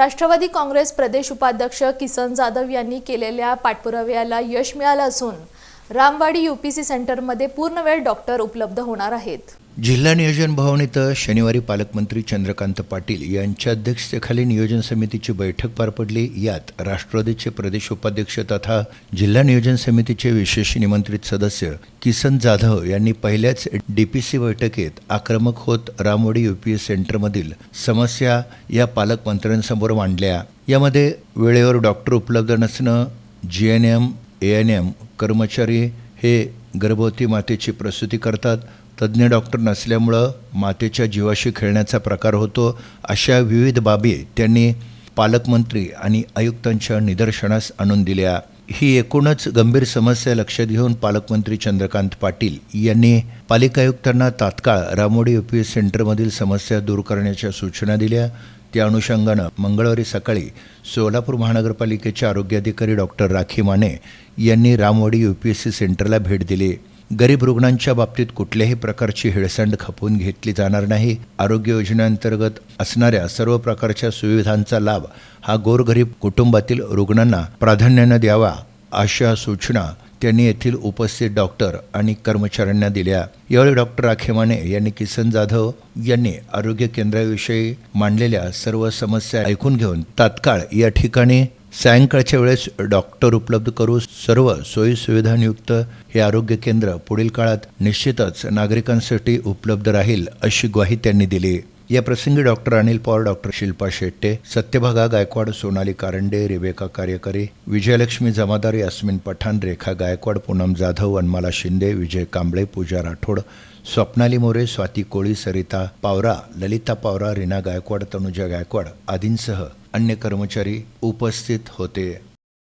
राष्ट्रवादी काँग्रेस प्रदेश उपाध्यक्ष किसन जाधव यांनी केलेल्या पाठपुराव्याला यश मिळालं असून रामवाडी यूपीसी सेंटरमध्ये पूर्णवेळ डॉक्टर उपलब्ध होणार आहेत. जिल्हा नियोजन भवन इथं शनिवारी पालकमंत्री चंद्रकांत पाटील यांच्या अध्यक्षतेखाली नियोजन समितीची बैठक पार पडली. यात राष्ट्रवादीचे प्रदेश उपाध्यक्ष तथा जिल्हा नियोजन समितीचे विशेष निमंत्रित सदस्य किसन जाधव यांनी पहिल्याच डीपीसी बैठकीत आक्रमक होत रामवाडी यूपीएस सेंटरमधील समस्या या पालकमंत्र्यांसमोर मांडल्या. यामध्ये वेळेवर डॉक्टर उपलब्ध नसणं G N M A N M कर्मचारी हे गर्भवती मातेची प्रसूती करतात तज्ज्ञ डॉक्टर नसल्यामुळं मातेच्या जीवाशी खेळण्याचा प्रकार होतो अशा विविध बाबी त्यांनी पालकमंत्री आणि आयुक्तांच्या निदर्शनास आणून दिल्या. ही एकूणच गंभीर समस्या लक्षात घेऊन पालकमंत्री चंद्रकांत पाटील यांनी पालिका आयुक्तांना तात्काळ रामोडी यू पी एस सेंटरमधील समस्या दूर करण्याच्या सूचना दिल्या. त्या अनुषंगानं मंगळवारी सकाळी सोलापूर महानगरपालिकेचे आरोग्य अधिकारी डॉक्टर राखी माने यांनी Ramwadi U P S C सेंटरला भेट दिली. गरीब रुग्णांच्या बाबतीत कुठल्याही प्रकारची हेळसांड खपवून घेतली जाणार नाही. आरोग्य योजनेअंतर्गत असणाऱ्या सर्व प्रकारच्या सुविधांचा लाभ हा गोरगरीब कुटुंबातील रुग्णांना प्राधान्यानं द्यावा अशा सूचना त्यांनी येथील उपस्थित डॉक्टर आणि कर्मचाऱ्यांना दिल्या. यावेळी डॉक्टर राखेमाने यांनी किसन जाधव यांनी आरोग्य केंद्राविषयी मांडलेल्या सर्व समस्या ऐकून घेऊन तात्काळ या ठिकाणी सायंकाळच्या वेळेस डॉक्टर उपलब्ध करू सर्व सोयीसुविधांयुक्त हे आरोग्य केंद्र पुढील काळात निश्चितच नागरिकांसाठी उपलब्ध राहील अशी ग्वाही त्यांनी दिली. या प्रसंगी doctor Anil Pawar doctor Shilpa Shette Satyabhaga Gaikwad Sonali Karande Rebecca कार्यकारी विजयलक्ष्मी जमादार यास्मिन पठाण रेखा गायकवाड पूनम जाधव वनमाला शिंदे विजय कांबळे पूजा राठोड स्वप्नाली मोरे स्वाती कोळी सरिता पावरा ललिता पावरा रीना गायकवाड तनुजा गायकवाड आदींसह अन्य कर्मचारी उपस्थित होते.